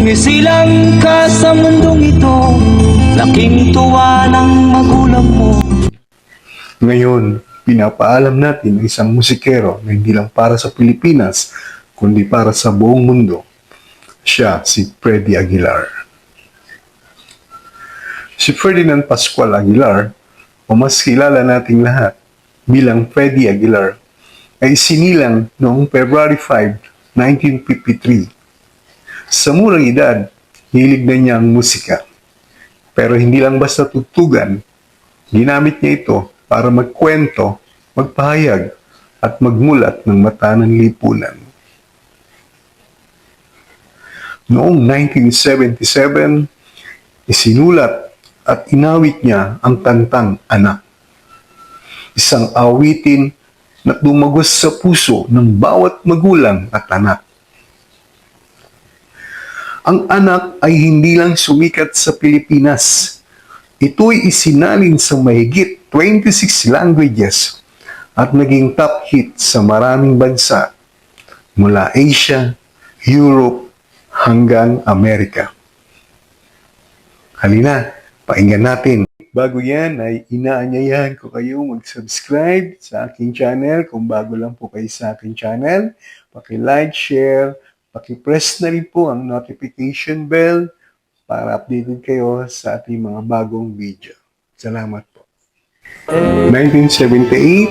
Isilang ka sa mundong ito Laking tuwa ng magulang mo Ngayon, pinapaalam natin ang isang musikero na hindi lang para sa Pilipinas, kundi para sa buong mundo. Siya si Freddy Aguilar. Si Ferdinand Pascual Aguilar, o mas kilala nating lahat bilang Freddy Aguilar, ay sinilang noong February 5, 1953. Sa murang edad, hilig na niya ang musika. Pero hindi lang basta tutugan, ginamit niya ito para magkwento, magpahayag, at magmulat ng mata ng lipunan. Noong 1977, isinulat at inawit niya ang kantang Anak. Isang awitin na tumagos sa puso ng bawat magulang at anak. Ang anak ay hindi lang sumikat sa Pilipinas. Ito'y isinalin sa mahigit 26 languages at naging top hit sa maraming bansa mula Asia, Europe, hanggang Amerika. Halina, pakinggan natin. Bago yan ay inaanyayahan ko kayo mag-subscribe sa aking channel. Kung bago lang po kayo sa aking channel, paki-like, share, paki-press na rin po ang notification bell para updated kayo sa ating mga bagong video. Salamat po. 1978,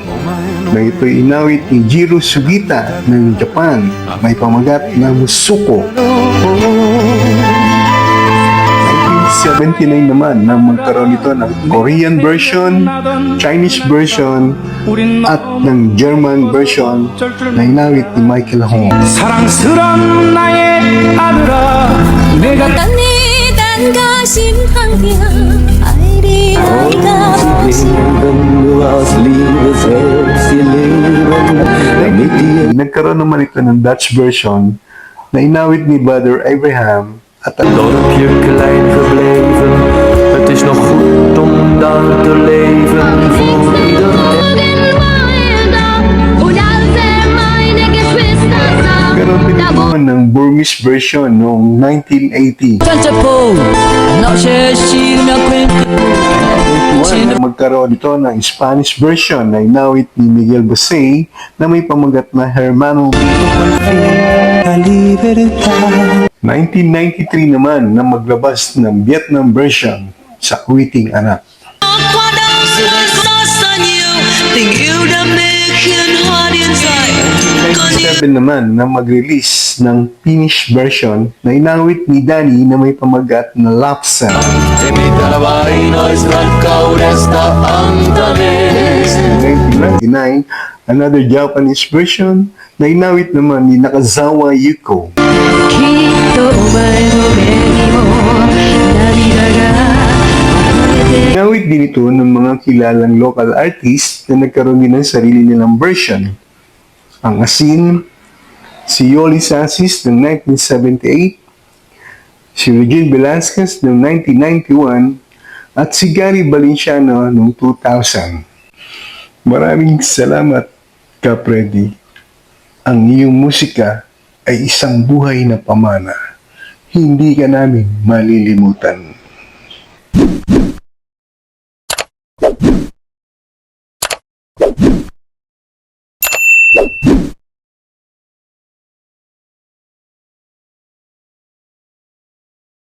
na ito'y inawit ni Jiro Sugita ng Japan. May pamagat na Musuko. 1979 naman nang magkaroon ito ng Korean version, Chinese version, at ng German version na inawit ni Michael Hong. 사랑스런 나의 아들아 내가 딴 가심한디야 아이리 아이가 Nagkaroon naman ito ng Dutch version na inawit ni Brother Abraham at Dorp je klein gebleven, het is nog goed om daar te leven voor iedereen. Ganon din naman ng Burmese version noong 1980. One, magkaroon ito ng Spanish version na inawit ni Miguel Bosé na may pamagat na Hermano. 1993 naman na maglabas ng Vietnam version sa Awiting Anak. 1997 naman na mag-release ng Finnish version na inawit ni Danny na may pamagat na ois rakkaudesta antaneet. 1999, another Japanese version Nainawit naman ni Nakazawa Yuko. Nainawit din ito ng mga kilalang local artist na nagkaroon din ng sarili nilang version. Ang Asin, si Yoli Sasis ng 1978, si Regine Velasquez ng 1991, at si Gary Valenciano noong 2000. Maraming salamat, Kapredi. Ang iyong musika ay isang buhay na pamana. Hindi ka namin malilimutan.